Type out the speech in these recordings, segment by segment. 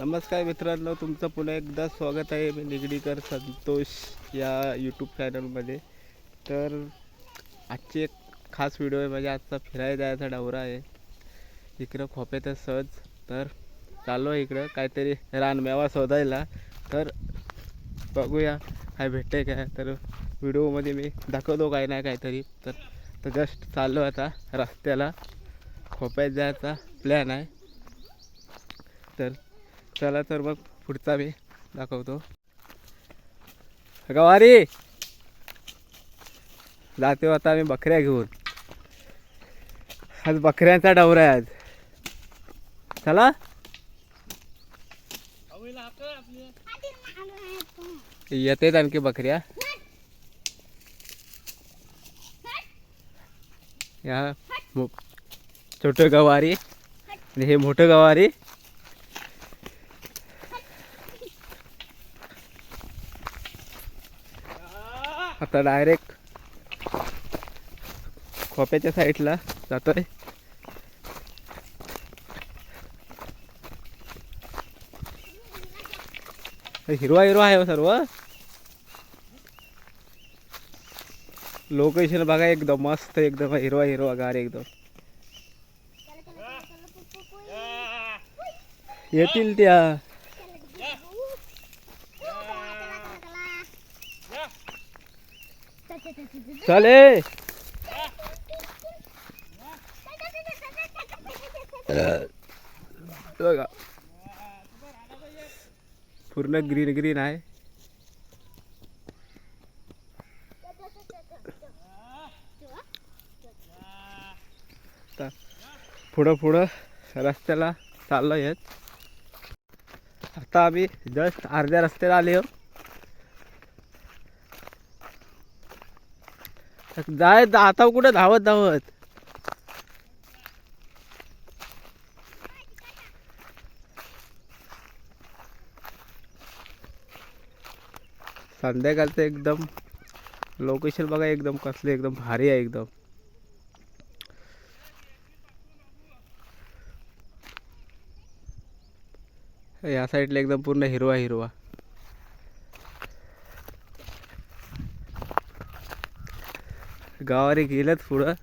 नमस्कार मित्रांनो तुमचं पुन्हा एकदा स्वागत आहे मी निगडीकर संतोष या यूट्यूब चॅनलमध्ये तर आजची एक खास व्हिडिओ आहे म्हणजे आजचा फिरायला जायचा डवरा आहे. इकडं खोप्यात सहज. तर चाललो आहे इकडं काहीतरी रानमेवा शोधायला. तर बघूया काय भेटते काय. तर व्हिडिओमध्ये मी दाखवतो काय नाही काहीतरी. तर तर जस्ट चाललो आता रस्त्याला. खोप्यात जायचा प्लॅन आहे. तर चला तर मग पुढचा मी दाखवतो. गवारी! जाते हो आता आम्ही बकऱ्या घेऊन. आज बकऱ्यांचा डवरा आहे आज. चला. येतेत आणखी बकऱ्या. या मो- छोटं गवारी आणि हे मोठं गवारी. आता डायरेक्ट खोप्याच्या साईडला जातोय. हिरवा हिरवा आहे हो सर्व. लोकेशन बघा एकदम मस्त एकदम हिरवा हिरवा गार एकदम. येतील त्या. चाले बघा. पूर्ण ग्रीन ग्रीन आहे. आता पुढं पुढं रस्त्याला चाललो आहेत आता आम्ही जस्ट अर्ध्या रस्त्याला आले हो जाय आता कुठं धावत धावत? संध्याकाळचं एकदम लोकेशन बघा एकदम कसले एकदम भारी आहे एकदम. या साईडला एकदम पूर्ण हिरवा हिरवा. गावारी गेलत पुढं.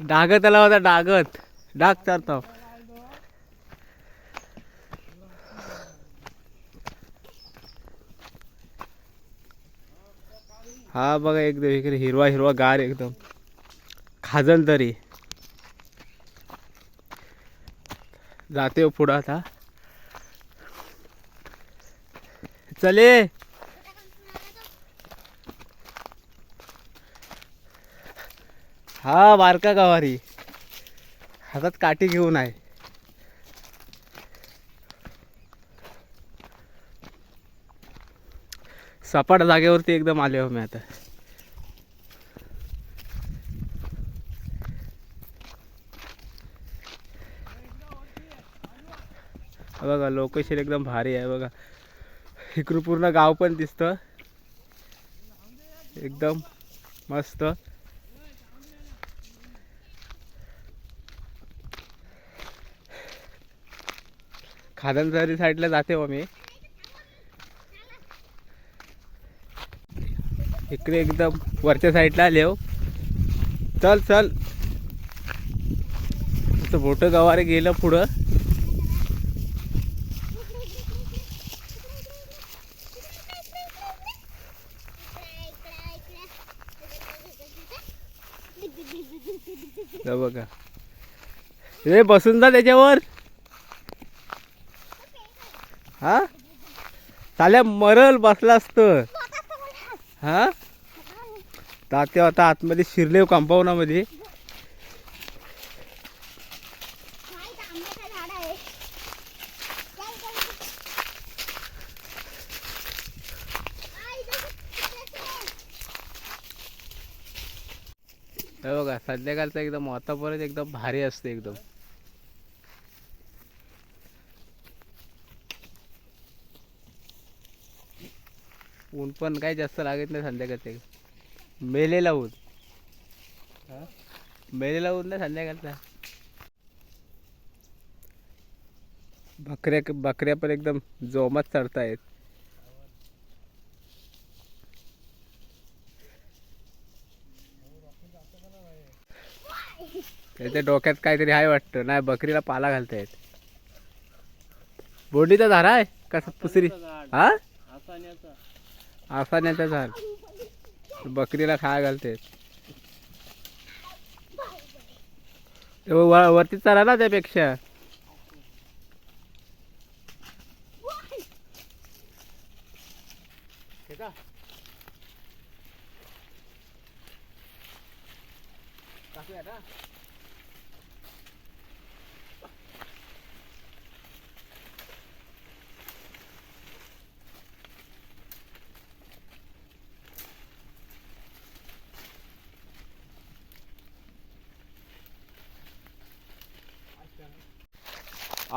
डागत आला होता डागत. डाग चारतो हा बघा एकदम इकडे हिरवा हिरवा गार एकदम. खाजल तरी. जाते हो पुढं आता. चले. हा बारका गवारी. हातात काठी घेऊन आहे. सपाट जागेवरती एकदम आले हो मी आता हा बघा लोकेशन एकदम भारी आहे बघा. इकडून पूर्ण गाव पण दिसतं. एकदम मस्त. खादनसरी साईडला जाते हो मी. इकडे एकदम वरच्या साईडला आले हो. चल चल. असं मोठं गवारे गेलं पुढं. हे बघा. रे बसून जा त्याच्यावर. हा? चाल्या मरल बसला असतं हा? तात्या आता आतमध्ये शिरले हो कंपाऊंडामध्ये. हे बघा संध्याकाळचं एकदम वातावरण एकदम भारी असते एकदम. ऊन पण काही जास्त लागत नाही संध्याकाळचे. मेलेला ऊन. मेलेला ऊन नाही संध्याकाळचा. बकऱ्या बकऱ्या पण एकदम जोमात चढतायत. त्याच्या डोक्यात काहीतरी आहे वाटतं. नाही बकरीला पाला घालतायत. बोंडीचा झाड आहे कसं पुसरी? हा? आसान्याचा झाड. बकरीला खाया घालते वरती चला ना त्यापेक्षा. हो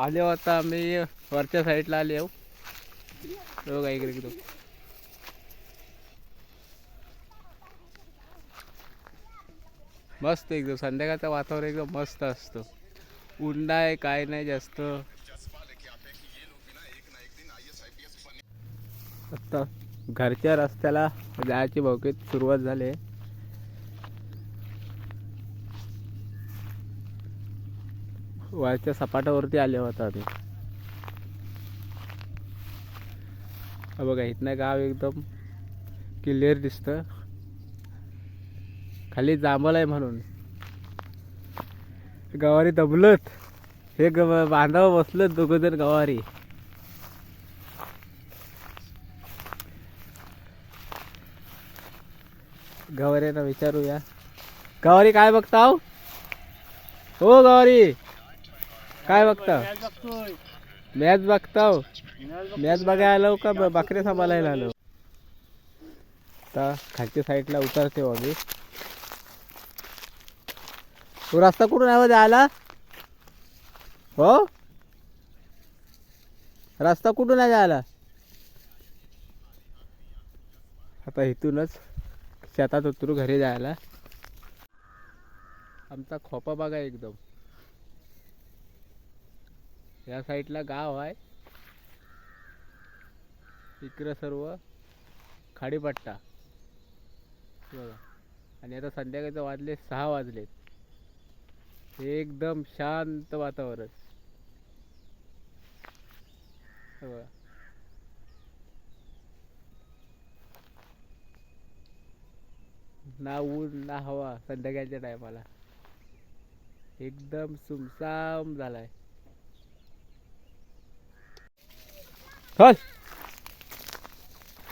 आले आता आम्ही वरच्या साईडला आले आहो बघा इकडे मस्त एकदम संध्याकाळचं वातावरण एकदम मस्त असतं. ऊन नाही काय नाही जास्त. आता घरच्या रस्त्याला जायची बहुतेक सुरुवात झाली आहे. वरच्या सपाटावरती आले होता आम्ही. बघा इथनं गाव एकदम क्लिअर दिसतं. खाली जांभळ आहे म्हणून. गवारी दबलत. हे ग बांधावं बसलं दोघ जण गवारी. गवारीना विचारूया. गवारी काय बघताव? हो गवारी. काय बघता? मॅच बघताव. मॅच बघायला आलो का ब- बकरे सांभाळायला आलो? आता खालच्या साईडला उतरते आम्ही. तू रस्ता कुठून आहे जायला? हो? रस्ता कुठून आहे जायला? आता इथूनच शेतात उतरू घरी जायला. आमचा खोपा बघा एकदम. या साईडला गाव आहे. इकडं सर्व खाडीपट्टा. बघा. आणि आता संध्याकाळचं वाजले सहा वाजलेत. एकदम शांत वातावरण. ना ऊन ना हवा संध्याकाळच्या टायमाला. एकदम सुमसाम झालाय. हल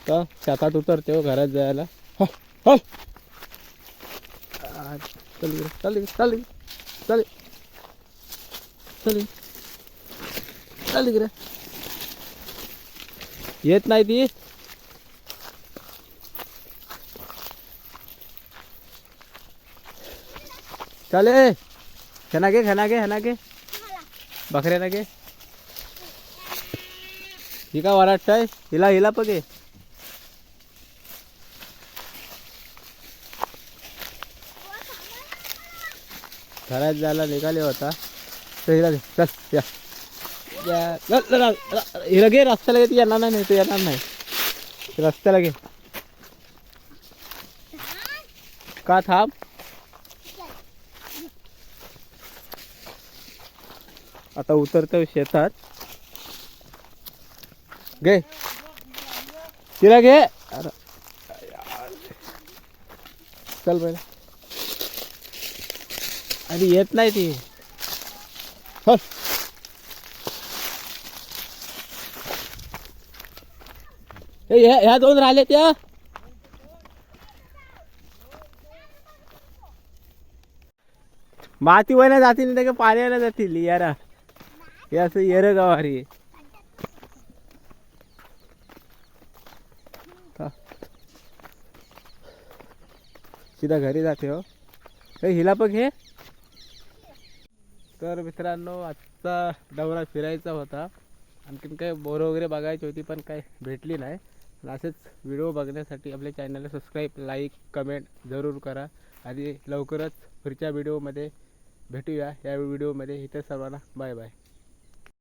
का शाखात उतरते हो घरात जायला. हो, हो. आ, चल इकडे, इकडे, चल इकडे. चल इकडे. येत नाही ती चले खेना गे खाना घे खाना गे बकऱ्याला गे ही का वराट आहे हिला हिला पगे घरात जायला निघाले होता. तर हिला घे चल या. हिला घे रस्त्याला ती येणार नाही तू येणार नाही. रस्त्याला घे. का थांब? आता उतरतो शेतात. घे. तिला घे. अरे चल पहिले अरे येत नाही ती. ह्या ह्या दोन राहिले त्या. माती वयला जातील तर पाण्याला जातील यारा. हे असं येर गवारी? सीधा घरी जाते हो. हिला पण घे तर मित्रांनो आजचा डवरा फिरायचा होता. आणखीन काही बोरं वगैरे बघायची होती पण काही भेटली नाही. असेच व्हिडिओ बघण्यासाठी आपल्या चॅनलला सबस्क्राईब लाईक कमेंट जरूर करा. आणि लवकरच पुढच्या व्हिडिओमध्ये भेटूया. या व्हिडिओमध्ये इथं सर्वांना बाय बाय.